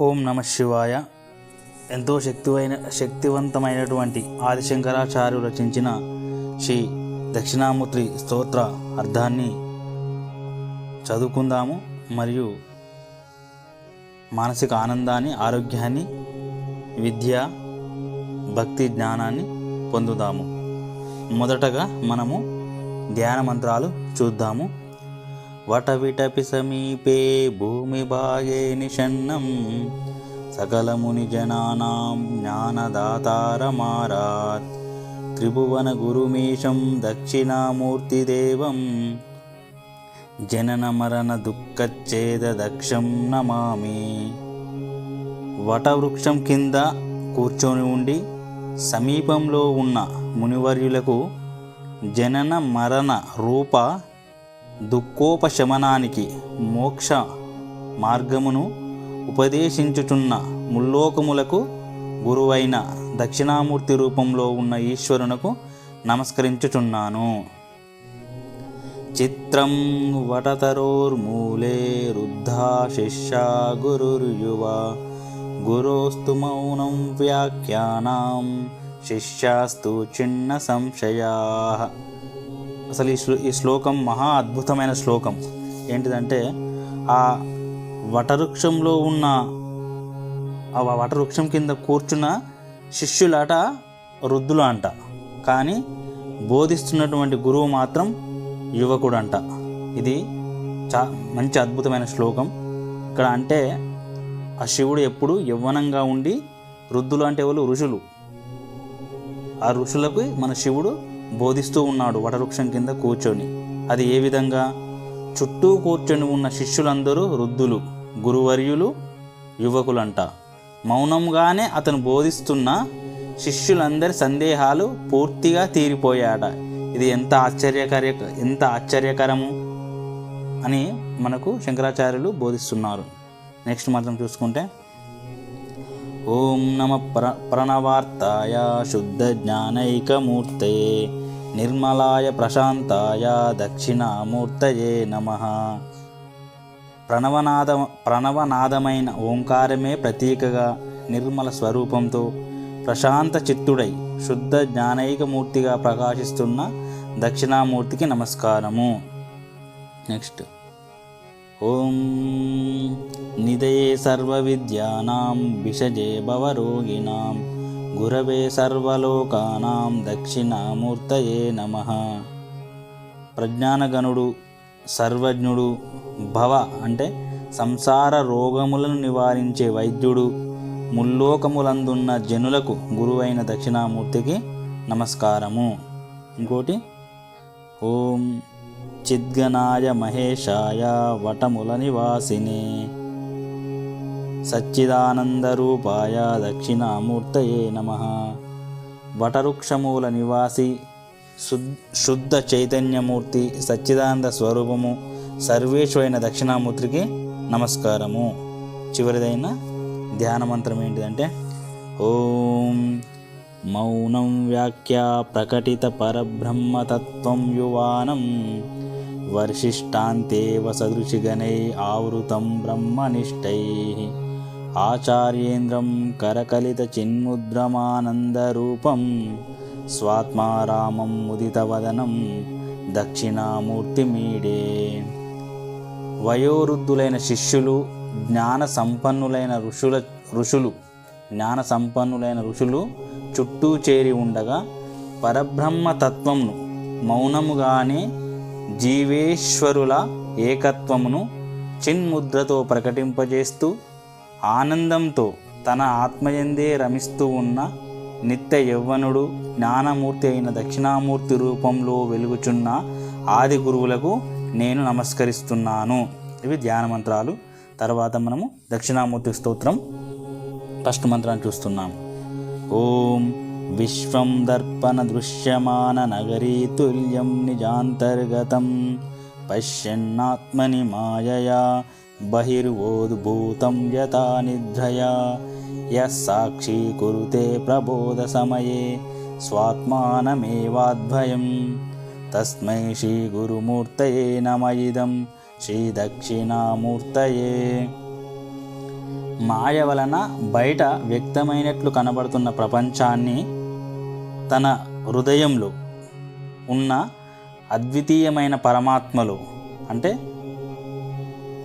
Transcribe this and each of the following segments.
ఓం నమ శివాయ. ఎంతో శక్తివైన శక్తివంతమైనటువంటి ఆదిశంకరాచార్యులు రచించిన శ్రీ దక్షిణామూర్తి స్తోత్ర అర్థాన్ని చదువుకుందాము మరియు మానసిక ఆనందాన్ని ఆరోగ్యాన్ని విద్య భక్తి జ్ఞానాన్ని పొందుదాము. మొదటగా మనము ధ్యాన మంత్రాలు చూద్దాము. వటవిటపి సమీపే భూమి భాగే నిషన్నం సకలముని జనానాం జ్ఞానదాతారమారాత్. త్రిభువన గురుమీశం దక్షిణామూర్తిదేవం జనన మరణ దుఃఖచ్ఛేద దక్షం నమామి. వటవృక్షం కింద కూర్చొని ఉండి సమీపంలో ఉన్న మునివర్యులకు జనన మరణ రూప దుఃఖోపశమనానికి మోక్ష మార్గమును ఉపదేశించుచున్న ముల్లోకములకు గురువైన దక్షిణామూర్తి రూపంలో ఉన్న ఈశ్వరునకు నమస్కరించుచున్నాను. చిత్రం వటతరోర్మూలే రుద్ధా శిష్యా గురుర్యువ. గురోస్తు మౌనం వ్యాఖ్యానాం శిష్యాస్తు చిన్న సంశయా. అసలు ఈ ఈ శ్లోకం మహా అద్భుతమైన శ్లోకం. ఏంటిదంటే ఆ వటవృక్షంలో ఉన్న ఆ వటవృక్షం కింద కూర్చున్న శిష్యులట వృద్ధులు అంట కానీ బోధిస్తున్నటువంటి గురువు మాత్రం యువకుడు అంట ఇది చా మంచి అద్భుతమైన శ్లోకం. ఇక్కడ అంటే ఆ శివుడు ఎప్పుడు యవ్వనంగా ఉండి వృద్ధులు అంటే ఎవరు? ఋషులు. ఆ ఋషులకు మన శివుడు బోధిస్తూ ఉన్నాడు వటవృక్షం కింద కూర్చొని. అది ఏ విధంగా? చుట్టూ కూర్చొని ఉన్న శిష్యులందరూ వృద్ధులు గురువర్యులు యువకులంట. మౌనంగానే అతను బోధిస్తున్న శిష్యులందరి సందేహాలు పూర్తిగా తీరిపోయాడ. ఇది ఎంత ఆశ్చర్యకర ఎంత ఆశ్చర్యకరము అని మనకు శంకరాచార్యులు బోధిస్తున్నారు. నెక్స్ట్ మాత్రం చూసుకుంటే ఓం నమ ప్ర ప్రణవార్తాయ శుద్ధ జ్ఞానైకమూర్తే నిర్మలాయ ప్రశాంతాయ దక్షిణామూర్తయే నమ. ప్రణవనాద ప్రణవనాదమైన ఓంకారమే ప్రతీకగా నిర్మల స్వరూపంతో ప్రశాంత చిత్తుడై శుద్ధ జ్ఞానైకమూర్తిగా ప్రకాశిస్తున్న దక్షిణామూర్తికి నమస్కారము. నెక్స్ట్. ఓం నిదయే సర్వవిద్యానాం విషజే భవరోగిణాం. గురవే సర్వలోకానాం దక్షిణామూర్తయే నమ. ప్రజ్ఞానగణుడు సర్వజ్ఞుడు భవ అంటే సంసార రోగములను నివారించే వైద్యుడు ముల్లోకములందున్న జనులకు గురువైన దక్షిణామూర్తికి నమస్కారము. ఇంకోటి ఓం చిద్గనాయ మహేశాయ వటముల నివాసినే. సచ్చిదానందరూపాయ దక్షిణామూర్తయే నమ. వటవృక్షమూల నివాసి శుద్ శుద్ధ చైతన్యమూర్తి సచ్చిదానంద స్వరూపము సర్వేశ్వరైన దక్షిణామూర్తికి నమస్కారము. చివరిదైన ధ్యాన మంత్రం ఏంటిదంటే ఓం మౌనం వ్యాఖ్యా ప్రకటిత పరబ్రహ్మతత్వం యువానం వర్షిష్టాంతేవ సదృశిగణై ఆవృతం బ్రహ్మనిష్టై ఆచార్యేంద్రం కరకలిత చిన్ముద్రమానందరూపం స్వాత్మారామం ముదితవదనం దక్షిణామూర్తిమీడే వయోవృద్ధులైన శిష్యులు జ్ఞాన సంపన్నులైన ఋషుల ఋషులు జ్ఞాన సంపన్నులైన ఋషులు చుట్టూ చేరి ఉండగా పరబ్రహ్మ తత్వమును మౌనముగానే జీవేశ్వరుల ఏకత్వమును చిన్ముద్రతో ప్రకటింపజేస్తూ ఆనందంతో తన ఆత్మయందే రమిస్తూ ఉన్న నిత్య యవ్వనుడు జ్ఞానమూర్తి అయిన దక్షిణామూర్తి రూపంలో వెలుగుచున్న ఆది గురువులకు నేను నమస్కరిస్తున్నాను. ఇవి ధ్యాన మంత్రాలు. తర్వాత మనము దక్షిణామూర్తి స్తోత్రం ఫస్ట్ మంత్రాన్ని చూస్తున్నాం. ఓం విశ్వం దర్పణ దృశ్యమాన నగరీ తుల్యం నిజాంతర్గతం పశ్యన్నాత్మని మాయయా బహిర్వోద్భూతం యథా నిద్రయా యः సాక్షీకురుతే ప్రబోధ సమయే స్వాత్మానమేవాద్భయం తస్మై శ్రీగురుమూర్తయే నమ శ్రీదక్షిణామూర్తయే మాయ వలన బయట వ్యక్తమైనట్లు కనబడుతున్న ప్రపంచాన్ని తన హృదయంలో ఉన్న అద్వితీయమైన పరమాత్మలో అంటే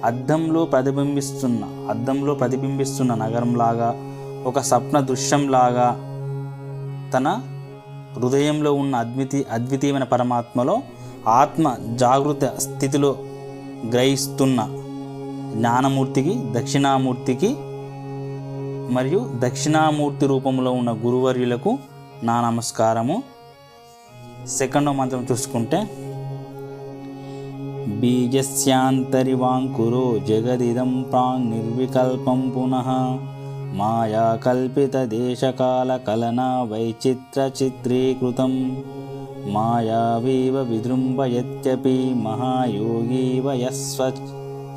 అద్దంలో ప్రతిబింబిస్తున్న అద్దంలో ప్రతిబింబిస్తున్న నగరంలాగా ఒక స్వప్న దృశ్యంలాగా తన హృదయంలో ఉన్న అద్వితీ అద్వితీయమైన పరమాత్మలో ఆత్మ జాగృత స్థితిలో గ్రహిస్తున్న జ్ఞానమూర్తికి దక్షిణామూర్తికి మరియు దక్షిణామూర్తి రూపంలో ఉన్న గురువర్యులకు నా నమస్కారము. సెకండో మంత్రం చూసుకుంటే బీజస్యాంతరివాంకురో జగదిదం ప్రాంగ్ నిర్వికల్పం పునః మాయా కల్పిత దేశకాల కలనా వైచిత్ర చిత్రీకృతం. మాయావీవ విజృంభయత్యపి మహాయోగీవ యస్వ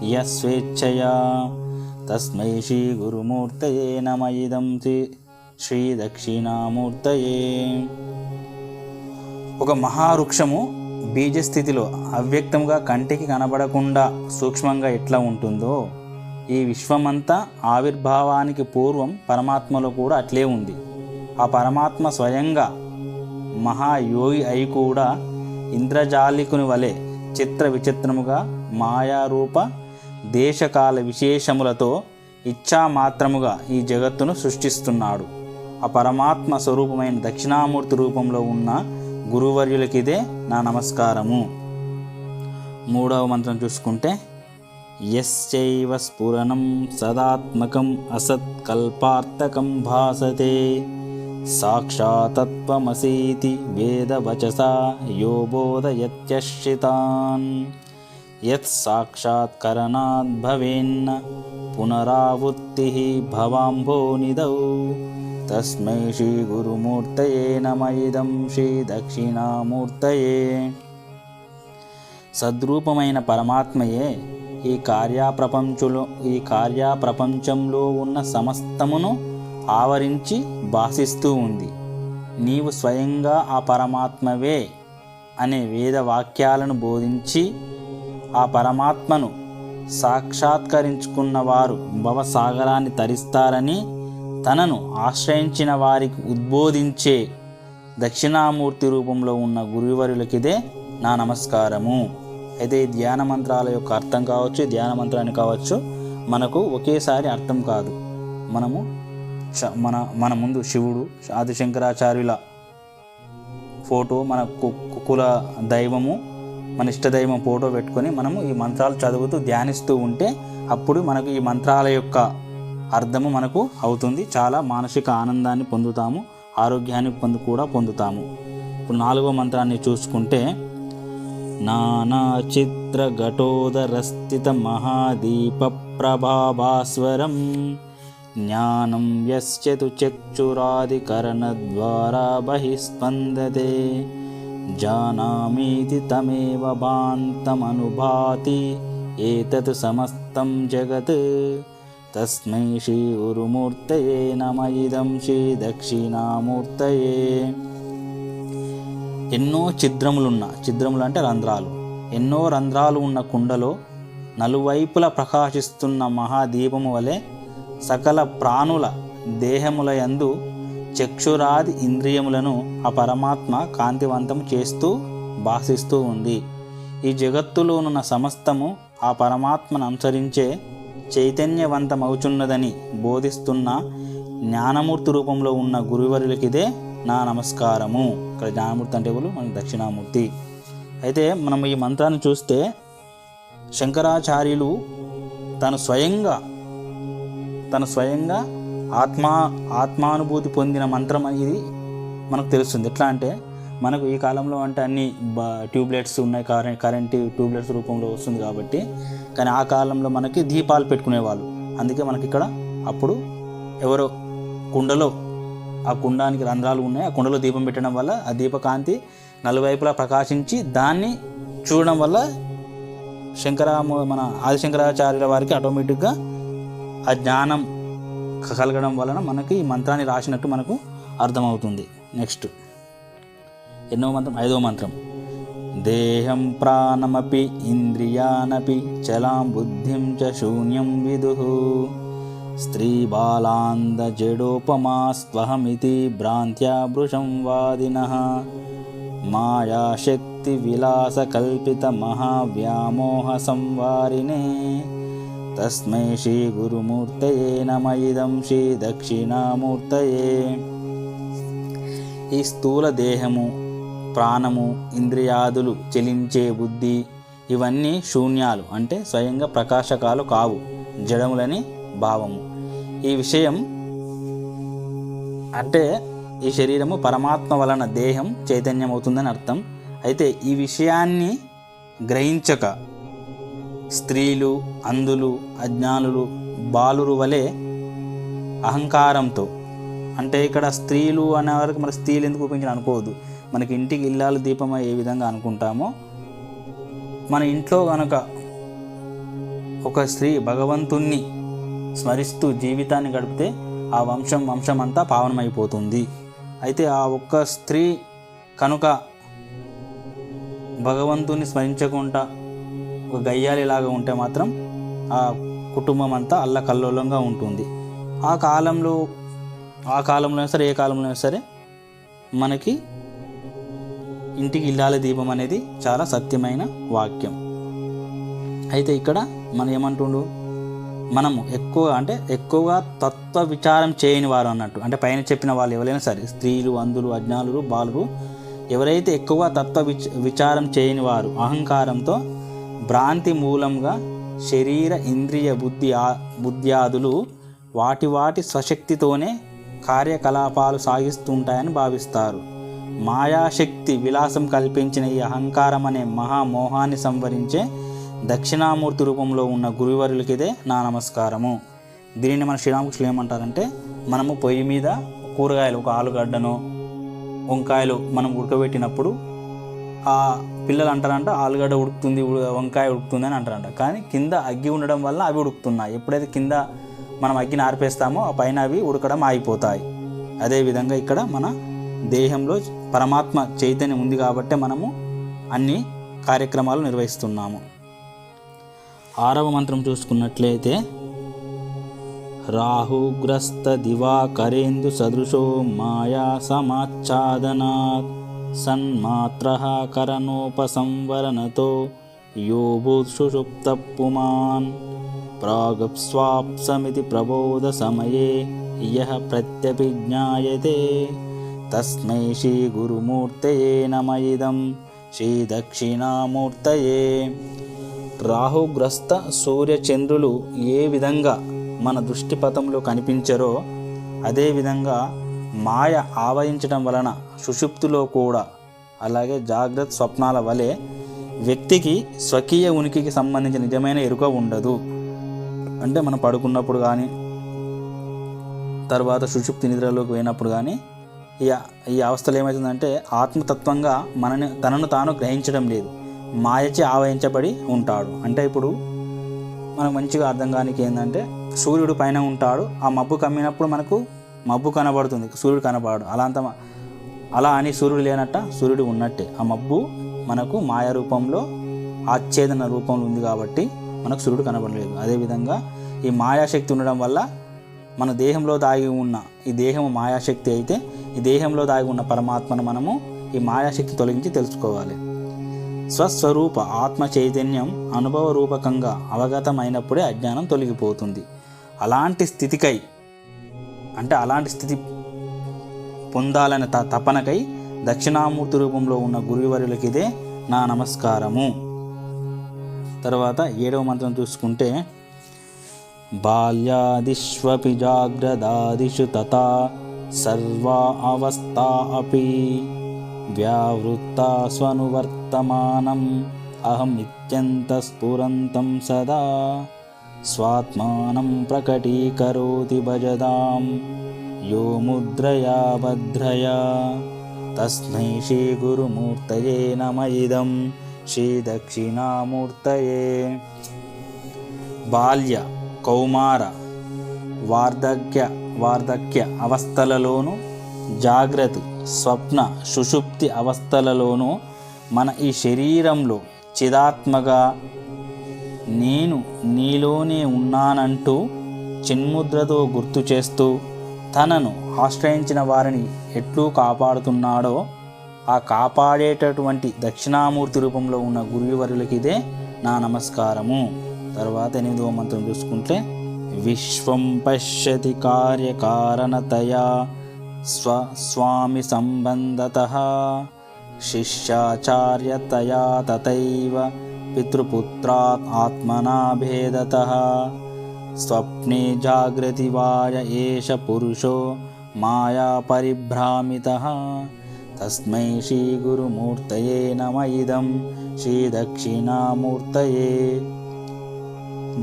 యస్వేచ్ఛయా. శ్రీదక్షిణామూర్తయే. శ్రీ ఒక మహావృక్షము బీజస్థితిలో అవ్యక్తంగా కంటికి కనబడకుండా సూక్ష్మంగా ఎట్లా ఉంటుందో ఈ విశ్వమంతా ఆవిర్భావానికి పూర్వం పరమాత్మలో కూడా అట్లే ఉంది. ఆ పరమాత్మ స్వయంగా మహాయోగి అయి కూడా ఇంద్రజాలికుని వలె చిత్ర విచిత్రముగా మాయారూప దేశకాల విశేషములతో ఇచ్చా మాత్రముగా ఈ జగత్తును సృష్టిస్తున్నాడు. ఆ పరమాత్మ స్వరూపమైన దక్షిణామూర్తి రూపంలో ఉన్న గురువర్యులకిదే నా నమస్కారము. మూడవ మంత్రం చూసుకుంటే యశ్చైవ స్ఫురణం సదాత్మకం అసత్కల్పార్థకం భాసతే సాక్షాతత్వమసీతి వేదవచసా యో బోధయత్యశ్చితాన్ యత్ సాక్షాత్కరణాద్ భవేన్న పునరావృత్తి భవాంభోనిదౌ తస్మై శ్రీ గురుమూర్తయే నమ ఇదం సద్రూపమైన పరమాత్మయే ఈ కార్యప్రపంచులో ఈ కార్యప్రపంచంలో ఉన్న సమస్తమును ఆవరించి భాషిస్తూ ఉంది. నీవు స్వయంగా ఆ పరమాత్మవే అనే వేద వాక్యాలను బోధించి ఆ పరమాత్మను సాక్షాత్కరించుకున్న వారు భవసాగరాన్ని తరిస్తారని తనను ఆశ్రయించిన వారికి ఉద్బోధించే దక్షిణామూర్తి రూపంలో ఉన్న గురువరులకిదే నా నమస్కారము. అయితే ఈ ధ్యాన మంత్రాల యొక్క అర్థం కావచ్చు ధ్యాన మంత్రాన్ని కావచ్చు మనకు ఒకేసారి అర్థం కాదు. మనము మన మన ముందు శివుడు ఆదిశంకరాచార్యుల ఫోటో మన కు- కు- కుల దైవము మన ఇష్ట దైవం ఫోటో పెట్టుకొని మనము ఈ మంత్రాలు చదువుతూ ధ్యానిస్తూ ఉంటే అప్పుడు మనకు ఈ మంత్రాల యొక్క అర్థము మనకు అవుతుంది. చాలా మానసిక ఆనందాన్ని పొందుతాము. ఆరోగ్యాన్ని పొందు కూడా పొందుతాము. ఇప్పుడు నాలుగో మంత్రాన్ని చూసుకుంటే నానా చిత్ర ఘటోదరస్థిత మహాదీప ప్రభాభాస్వరం జ్ఞానం యశ్చతు చక్షురాదికరణద్వారా బహిస్పందతే జానామీతి తమేవ భాంతమనుభాతి ఏతత్ సమస్తం జగత్ తస్మై శ్రీ ఉరుమూర్తయే నమ ఇదం శ్రీ దక్షిణామూర్తయే ఎన్నో ఛిద్రములున్న ఛిద్రములు అంటే రంధ్రాలు. ఎన్నో రంధ్రాలు ఉన్న కుండలో నలువైపులా ప్రకాశిస్తున్న మహాదీపము వలె సకల ప్రాణుల దేహములయందు చక్షురాది ఇంద్రియములను ఆ పరమాత్మ కాంతివంతం చేస్తూ భాషిస్తూ ఉంది. ఈ జగత్తులోనున్న సమస్తము ఆ పరమాత్మను అనుసరించే చైతన్యవంతమవుచున్నదని బోధిస్తున్న జ్ఞానమూర్తి రూపంలో ఉన్న గురువరులకిదే నా నమస్కారము. ఇక్కడ జ్ఞానమూర్తి అంటే ఎవరు? మన దక్షిణామూర్తి. అయితే మనం ఈ మంత్రాన్ని చూస్తే శంకరాచార్యులు తను స్వయంగా తను స్వయంగా ఆత్మా ఆత్మానుభూతి పొందిన మంత్రం ఇది మనకు తెలుస్తుంది. ఎట్లా అంటే మనకు ఈ కాలంలో అంటే అన్ని బ ట్యూబ్లైట్స్ ఉన్నాయి కరెంట్ కరెంట్ ట్యూబ్లైట్స్ రూపంలో వస్తుంది కాబట్టి కానీ ఆ కాలంలో మనకి దీపాలు పెట్టుకునేవాళ్ళు. అందుకే మనకి ఇక్కడ అప్పుడు ఎవరో కుండలో ఆ కుండానికి రంధ్రాలు ఉన్నాయి ఆ కుండలో దీపం పెట్టడం వల్ల ఆ దీపకాంతి నలువైపులా ప్రకాశించి దాన్ని చూడడం వల్ల శంకర మన ఆదిశంకరాచార్యుల వారికి ఆటోమేటిక్గా ఆ జ్ఞానం కలగడం వలన మనకి ఈ మంత్రాన్ని రాసినట్టు మనకు అర్థమవుతుంది. నెక్స్ట్. ఎన్నో మంత్రం? ఐదవ మంత్రం. దేహం ప్రాణమపి ఇంద్రియానపి చలాం బుద్ధిం చ శూన్యం విదు. స్త్రీబాలాందజడోపమాస్త్వహమితి భ్రాంత్యా భృశం వాదినः. మాయాశక్తివిలాసకల్పితమహావ్యామోహసంవారిణే తస్మై శ్రీగురుమూర్తయే నమ ఇదం శ్రీ దక్షిణామూర్తయే. ఈ స్థూల దేహము ప్రాణము ఇంద్రియాదులు చెలించే బుద్ధి ఇవన్నీ శూన్యాలు అంటే స్వయంగా ప్రకాశకాలు కావు జడములని భావము. ఈ విషయం అంటే ఈ శరీరము పరమాత్మ వలన దేహం చైతన్యం అవుతుందని అర్థం. అయితే ఈ విషయాన్ని గ్రహించక స్త్రీలు అందులు అజ్ఞానులు బాలురు వలె అహంకారంతో అంటే ఇక్కడ స్త్రీలు అనే వరకు స్త్రీలు ఎందుకు ఉపయోగించిన అనుకోవద్దు. మనకి ఇంటికి ఇల్లాలు దీపం ఏ విధంగా అనుకుంటామో మన ఇంట్లో కనుక ఒక స్త్రీ భగవంతుణ్ణి స్మరిస్తూ జీవితాన్ని గడిపితే ఆ వంశం వంశం అంతా పావనమైపోతుంది. అయితే ఆ ఒక్క స్త్రీ కనుక భగవంతుని స్మరించకుండా ఒక గయ్యాలిలాగా ఉంటే మాత్రం ఆ కుటుంబం అంతా అల్లకల్లోలంగా ఉంటుంది. ఆ కాలంలో ఆ కాలంలో అయినా సరే ఏ కాలంలో అయినా సరే మనకి ఇంటికి ఇల్లాల దీపం అనేది చాలా సత్యమైన వాక్యం. అయితే ఇక్కడ మనం ఏమంటుండు? మనము ఎక్కువ అంటే ఎక్కువగా తత్వ విచారం చేయని వారు అన్నట్టు. అంటే పైన చెప్పిన వాళ్ళు ఎవరైనా సరే స్త్రీలు అందులు అజ్ఞానులు బాలురు ఎవరైతే ఎక్కువగా తత్వ విచ విచారం చేయని వారు అహంకారంతో భ్రాంతి మూలంగా శరీర ఇంద్రియ బుద్ధి ఆ- బుద్ధ్యాదులు వాటి వాటి స్వశక్తితోనే కార్యకలాపాలు సాగిస్తుంటాయని భావిస్తారు. మాయాశక్తి విలాసం కల్పించిన ఈ అహంకారం అనే మహామోహాన్ని సంవరించే దక్షిణామూర్తి రూపంలో ఉన్న గురువరులకిదే నా నమస్కారము. దీనిని మన శ్రీరామకృష్ణులు ఏమంటారంటే మనము పొయ్యి మీద కూరగాయలు ఒక ఆలుగడ్డను వంకాయలు మనం ఉడకబెట్టినప్పుడు ఆ పిల్లలు అంటారంట ఆలుగడ్డ ఉడుకుతుంది వంకాయ ఉడుకుతుంది అని అంటారంట. కానీ కింద అగ్గి ఉండడం వల్ల అవి ఉడుకుతున్నాయి. ఎప్పుడైతే కింద మనం అగ్గిని ఆర్పేస్తామో ఆ పైన అవి ఉడకడం ఆగిపోతాయి. అదేవిధంగా ఇక్కడ మన దేహంలో పరమాత్మ చైతన్యం ఉంది కాబట్టి మనము అన్ని కార్యక్రమాలు నిర్వహిస్తున్నాము. ఆరవ మంత్రం చూసుకున్నట్లయితే రాహుగ్రస్త దివాకరేందు సదృశో మాయా సమాచ్ఛాదనాత్ సన్మాత్ర కరణోపసంవరణతో యో భూత్సుషుప్త పుమాన్ ప్రాగప్స్వాప్సమితి ప్రబోధ సమయే యః ప్రత్యభిజ్ఞాయతే। తస్మై శ్రీ గురుమూర్తయే నమ ఇదం శ్రీ దక్షిణామూర్తయే రాహుగ్రస్త సూర్యచంద్రులు ఏ విధంగా మన దృష్టిపథంలో కనిపించరో అదేవిధంగా మాయ ఆవరించడం వలన సుషుప్తిలో కూడా అలాగే జాగ్రత్త స్వప్నాల వలె వ్యక్తికి స్వకీయ ఉనికికి సంబంధించిన నిజమైన ఎరుక ఉండదు. అంటే మనం పడుకున్నప్పుడు కానీ తర్వాత సుషుప్తి నిద్రలోకి పోయినప్పుడు కానీ ఈ ఈ అవస్థలో ఏమవుతుందంటే ఆత్మతత్వంగా మనని తనను తాను గ్రహించడం లేదు. మాయచి ఆవహించబడి ఉంటాడు. అంటే ఇప్పుడు మనకు మంచిగా అర్థం కానికి ఏంటంటే సూర్యుడు పైన ఉంటాడు. ఆ మబ్బు కమ్మినప్పుడు మనకు మబ్బు కనబడుతుంది. సూర్యుడు కనబడడు. అలా అంత అలా అని సూర్యుడు లేనట్ట సూర్యుడు ఉన్నట్టే. ఆ మబ్బు మనకు మాయ రూపంలో ఆచ్ఛేదన రూపంలో ఉంది కాబట్టి మనకు సూర్యుడు కనబడలేదు. అదేవిధంగా ఈ మాయాశక్తి ఉండడం వల్ల మన దేహంలో దాగి ఉన్న ఈ దేహము మాయాశక్తి అయితే ఈ దేహంలో దాగి ఉన్న పరమాత్మను మనము ఈ మాయాశక్తి తొలగించి తెలుసుకోవాలి. స్వస్వరూప ఆత్మ చైతన్యం అనుభవ రూపకంగా అవగతమైనప్పుడే అజ్ఞానం తొలగిపోతుంది. అలాంటి స్థితికై అంటే అలాంటి స్థితి పొందాలనే త తపనకై దక్షిణామూర్తి రూపంలో ఉన్న గురువర్యులకి ఇదే నా నమస్కారము. తర్వాత ఏడవ మంత్రం చూసుకుంటే बाल्यादिष्वपि जाग्रदादिषु तथा सर्वा अवस्था अपि व्यावृत्ता स्वनुवर्तमानम्। अहमित्यन्तस्फुरन्तं सदा स्वात्मानं प्रकटीकरोति भजदां यो मुद्रया भद्रया। तस्मै श्रीगुरुमूर्तये नम इदं श्रीदक्षिणामूर्तये। बाल्य। కౌమార వార్ధక్య వార్ధక్య అవస్థలలోను జాగ్రత్త స్వప్న సుషుప్తి అవస్థలలోనూ మన ఈ శరీరంలో చిదాత్మగా నేను నీలోనే ఉన్నానంటూ చిన్ముద్రతో గుర్తు చేస్తూ తనను ఆశ్రయించిన వారిని ఎట్లు కాపాడుతున్నాడో ఆ కాపాడేటటువంటి దక్షిణామూర్తి రూపంలో ఉన్న గురువర్యులకి ఇదే నా నమస్కారము. తర్వాత ఎనిమిదవ మంత్రం చూసుకుంటే విశ్వం పశ్యతి కార్యకారణతయా స్వ స్వామి సంబంధత శిష్యాచార్యతయా తథైవ పితృపుత్రాత్ ఆత్మనా భేదత స్వప్నే జాగ్రతి వాయ ఏష పురుషో మాయా పరిభ్రామిత తస్మై శ్రీగురుమూర్తయే నమ ఇదం శ్రీదక్షిణామూర్తయే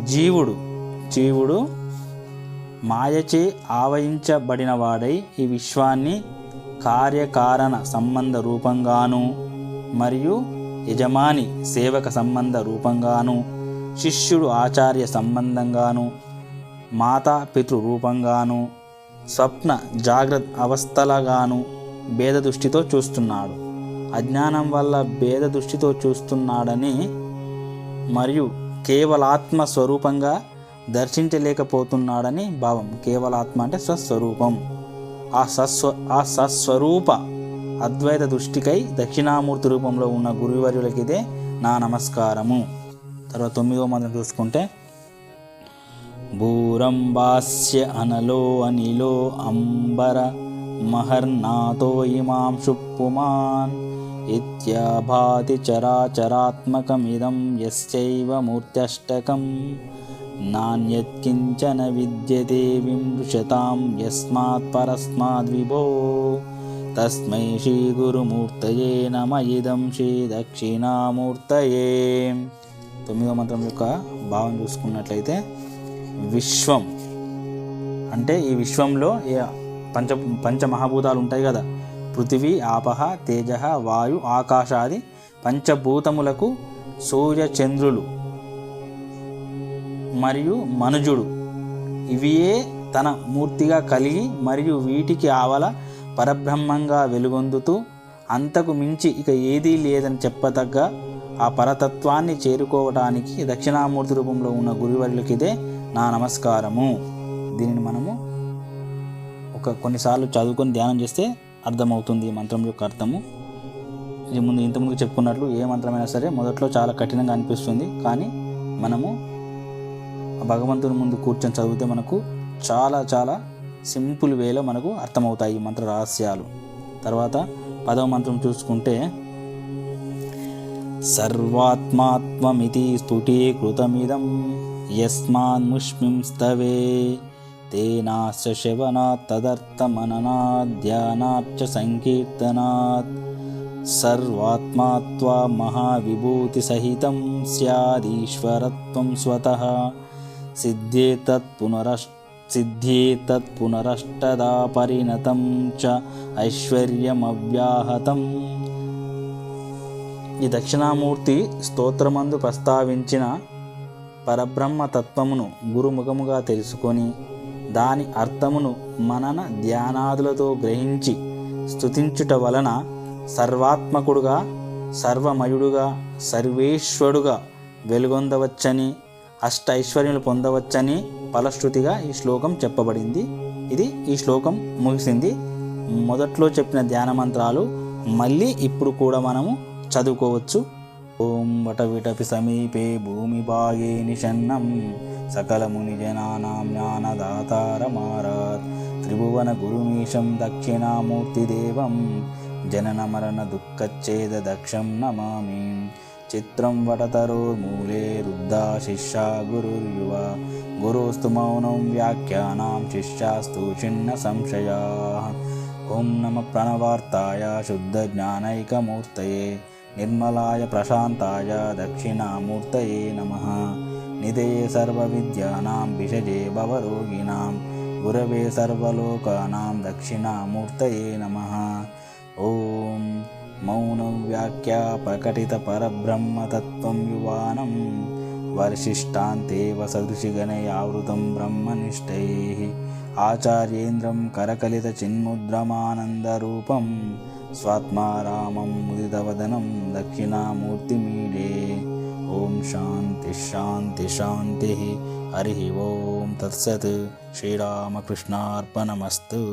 జీవుడు. జీవుడు మాయచే ఆవహించబడినవాడై ఈ విశ్వాన్ని కార్యకారణ సంబంధ రూపంగాను మరియు యజమాని సేవక సంబంధ రూపంగాను శిష్యుడు ఆచార్య సంబంధంగాను మాతా పితృ రూపంగాను స్వప్న జాగ్రత్త అవస్థలగాను భేద దృష్టితో చూస్తున్నాడు. అజ్ఞానం వల్ల భేద దృష్టితో చూస్తున్నాడని మరియు కేవలాత్మ స్వరూపంగా దర్శించలేకపోతున్నాడని భావం. కేవలాత్మ అంటే స్వస్వరూపం ఆ సస్వ ఆ సస్వరూప అద్వైత దృష్టికై దక్షిణామూర్తి రూపంలో ఉన్న గురువర్యులకి ఇదే నా నమస్కారము. తర్వాత తొమ్మిదో మంత్రం చూసుకుంటే భూరంబాస్య అనలో అనిలో అంబర మహర్నాథో ఇమాం శుప్పుమాన్ ఇత్యాభాతి చరాచరాత్మకమిదం యస్యైవ మూర్త్యష్టకం నాణ్యత్కించన విద్యతే విమృశతాం యస్మాత్ పరస్మాద్ విభో తస్మై శ్రీగురుమూర్తయే నమ ఇదం శ్రీ దక్షిణామూర్తయే తొమ్మిదో మంత్రం యొక్క భావం చూసుకున్నట్లయితే విశ్వం. అంటే ఈ విశ్వంలో ఏ పంచ పంచమహాభూతాలు ఉంటాయి కదా పృథివీ ఆపహ తేజ వాయు ఆకాశాది పంచభూతములకు సూర్య చంద్రులు మరియు మనుజుడు. ఇవియే తన మూర్తిగా కలిగి మరియు వీటికి ఆవల పరబ్రహ్మంగా వెలుగొందుతూ అంతకు మించి ఇక ఏదీ లేదని చెప్పదగ్గ ఆ పరతత్వాన్ని చేరుకోవడానికి దక్షిణామూర్తి రూపంలో ఉన్న గురువర్లకిదే నా నమస్కారము. దీనిని మనము ఒక కొన్నిసార్లు చదువుకొని ధ్యానం చేస్తే అర్థమవుతుంది ఈ మంత్రం యొక్క అర్థము. ఇది ముందు ఇంతకుముందు చెప్పుకున్నట్లు ఏ మంత్రమైనా సరే మొదట్లో చాలా కఠినంగా అనిపిస్తుంది. కానీ మనము భగవంతుని ముందు కూర్చొని చదివితే మనకు చాలా చాలా సింపుల్ వేలో మనకు అర్థమవుతాయి ఈ మంత్ర రహస్యాలు. తర్వాత పదవ మంత్రం చూసుకుంటే సర్వాత్మాత్మమితి స్ఫుటీకృతమిదం యస్మాన్ముష్మిం స్తవే తేనాశ్చ శవనాత్ తదర్థమననాత్ ధ్యానాచ్చ సంకీర్తనాత్ సర్వాత్మాత్వా మహావిభూతిసహితం స్యాదీశ్వరత్వం స్వతः సిద్ధ్యేతత్ పునరష్ సిద్ధ్యేతత్ పునరష్టదా పరిణతం చ ఐశ్వర్యమవ్యాహతం ఈ దక్షిణామూర్తి స్తోత్రమందు ప్రస్తావించిన పరబ్రహ్మ తత్వమును గురుముఖముగా తెలుసుకొని దాని అర్థమును మనన ధ్యానాదులతో గ్రహించి స్థుతించుట వలన సర్వాత్మకుడుగా సర్వమయుడుగా సర్వేశ్వరుడుగా వెలుగొందవచ్చని అష్ట ఐశ్వర్యులు పొందవచ్చని ఫలశ్రుతిగా ఈ శ్లోకం చెప్పబడింది. ఇది ఈ శ్లోకం ముగిసింది. మొదట్లో చెప్పిన ధ్యాన మంత్రాలు మళ్ళీ ఇప్పుడు కూడా మనము చదువుకోవచ్చు. ఓం వటవిటపి సమీపే భూమి భాగే నిషన్నం సకలముని జనానాం జ్ఞానదాతారమారాత్. త్రిభువన గురుమీశం దక్షిణామూర్తిదేవం. జనన మరణ దుఃఖచ్ఛేద దక్షం నమామి. చిత్రం వటతరోర్మూలే రుద్దా శిష్యా గురుర్యువ. గురోస్తు మౌనం వ్యాఖ్యానాం శిష్యాస్తు చిన్న సంశయా. निर्मलाय प्रशान्ताय दक्षिणामूर्तये नमः। निधये सर्वविद्यानां विषजे भवरोगिणां गुरवे सर्वलोकानां दक्षिणामूर्तये नमः। ॐ मौनव्याख्या प्रकटितपरब्रह्मतत्त्वं युवानं वर्षिष्टान्तेव सदृशिगणयावृतं ब्रह्मनिष्ठैः। आचार्येन्द्रं करकलितचिन्मुद्रमानन्दरूपम् स्वात्मा रामं मुदितवदनं दक्षिणामूर्तिमीडे। ॐ शान्तिश्शान्तिशान्तिः हरिः ॐ तत्सत्। श्रीरामकृष्णार्पणमस्तु।